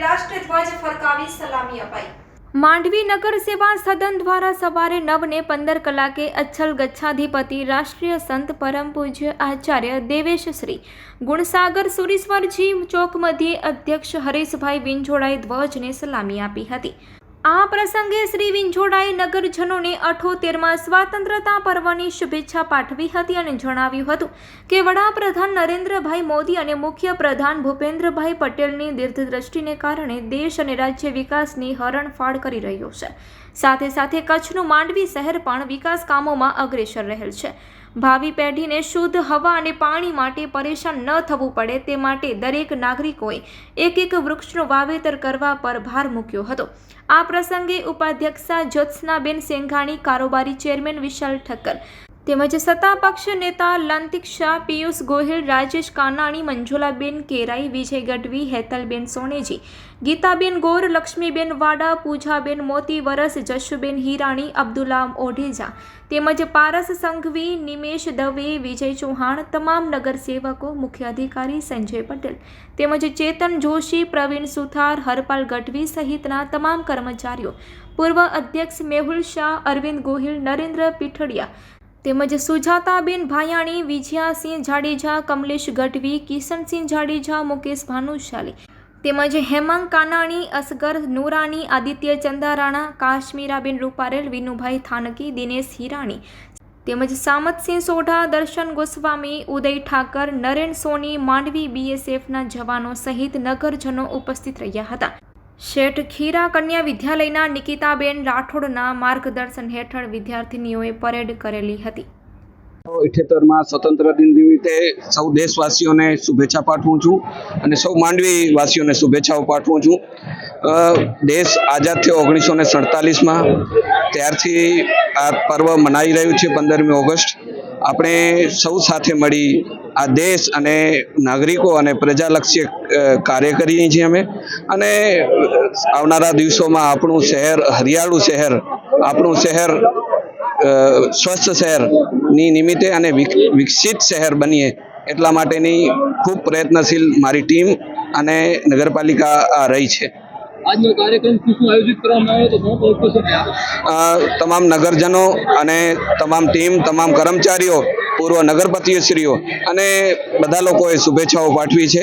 રાષ્ટ્રધ્વજ ફરકાવી સલામી અપાઈ. માંડવી નગર સેવા સદન દ્વારા સવારે નવ ને પંદર કલાકે અચ્છલ ગચ્છાધિપતિ રાષ્ટ્રીય સંત પરમ પૂજ્ય આચાર્ય દેવેશશ્રી ગુણસાગર સુરીશ્વરજી ચોક મધ્યે અધ્યક્ષ હરેશભાઈ વિંજોડાએ ધ્વજને સલામી આપી હતી. આ પ્રસંગે શ્રી વિંછોડાએ નગરજનોને અઠોતેરમાં સ્વાતંત્રતા પર્વની શુભેચ્છા પાઠવી હતી અને જણાવ્યું હતું કે વડાપ્રધાન નરેન્દ્રભાઈ મોદી અને મુખ્ય પ્રધાન ભૂપેન્દ્રભાઈ પટેલની દીર્ઘદ્રષ્ટિને કારણે દેશ અને રાજ્ય વિકાસની હરણફાળ કરી રહ્યો છે. સાથે સાથે કચ્છનું માંડવી શહેર પણ વિકાસ કામોમાં અગ્રેસર રહેલ છે. ભાવિ પેઢીને શુદ્ધ હવા અને પાણી માટે પરેશાન ન થવું પડે તે માટે દરેક નાગરિકોએ એક એક વૃક્ષનું વાવેતર કરવા પર ભાર મૂક્યો હતો. આ પ્રસંગે ઉપાધ્યક્ષા જ્યોત્સનાબેન સેંઘાણી, કારોબારી ચેરમેન વિશાલ ઠક્કર તેમજ સત્તા પક્ષ નેતા લંતિક શાહ, પિયુષ ગોહિલ, રાજેશ કાનાણી, મંજુલાબેન કેરાઈ, વિજય ગઢવી, હેતલબેન સોનેજી, ગીતાબેન ગોર, લક્ષ્મીબેન વાડા, પૂજાબેન મોતી, વરસ, જશુબેન હિરાણી, અબ્દુલામ ઓઢેજા તેમજ પારસ સંઘવી, નિમેશ દવે, વિજય ચૌહાણ તમામ નગરસેવકો મુખ્ય અધિકારી સંજય પટેલ તેમજ ચેતન જોશી, પ્રવીણ સુથાર, હરપાલ ગઢવી સહિતના તમામ કર્મચારીઓ પૂર્વ અધ્યક્ષ મેહુલ શાહ, અરવિંદ ગોહિલ, નરેન્દ્ર પીઠડિયા તેમજ સુજાતાબેન ભાયાણી, વિજયાસિંહ જાડેજા, કમલેશ ગઢવી, કિશનસિંહ જાડેજા, મુકેશ ભાનુશાલી તેમજ હેમાંગ કાનાણી, અસગર નુરાણી આદિત્ય ચંદારાણા, કાશ્મીરાબેન રૂપારેલ, વિનુભાઈ થાનકી, દિનેશ હિરાણી તેમજ સામતસિંહ સોઢા, દર્શન ગોસ્વામી, ઉદય ઠાકર, નરેન સોની, માંડવી બીએસએફના જવાનો સહિત નગરજનો ઉપસ્થિત રહ્યા હતા. શેઠ ખીરા કન્યા વિદ્યાલયના નિકિતાબેન રાઠોડના માર્ગદર્શન હેઠળ વિદ્યાર્થીનીઓએ પરેડ કરેલી હતી. ઇઠ્ઠેતરમાં સ્વતંત્ર દિન નિમિત્તે સૌ દેશવાસીઓને શુભેચ્છા પાઠવું છું અને સૌ માંડવી વાસીઓને શુભેચ્છાઓ પાઠવું છું. દેશ આઝાદ થયો ઓગણીસો ને સડતાલીસમાં. ત્યારથી આ પર્વ મનાઈ રહ્યું છે પંદરમી ઓગસ્ટ. આપણે સૌ સાથે મળી આ દેશ અને નાગરિકો અને પ્રજાલક્ષી કાર્ય કરીએ છીએ અમે. અને આવનારા દિવસોમાં આપણું શહેર, હરિયાળું શહેર, આપણું શહેર સ્વસ્થ શહેરની નિમિત્તે અને વિક- વિકસિત શહેર બનીએ એટલા માટેની ખૂબ પ્રયત્નશીલ મારી ટીમ અને નગરપાલિકા રહી છે. આજનો કાર્યક્રમ શું આયોજિત કરવામાં આવ્યો તો? અ, તમામ નગરજનો અને તમામ ટીમ તમામ કર્મચારીઓ પૂર્વ નગરપતિશ્રીઓ અને બધા લોકોએ શુભેચ્છાઓ પાઠવી છે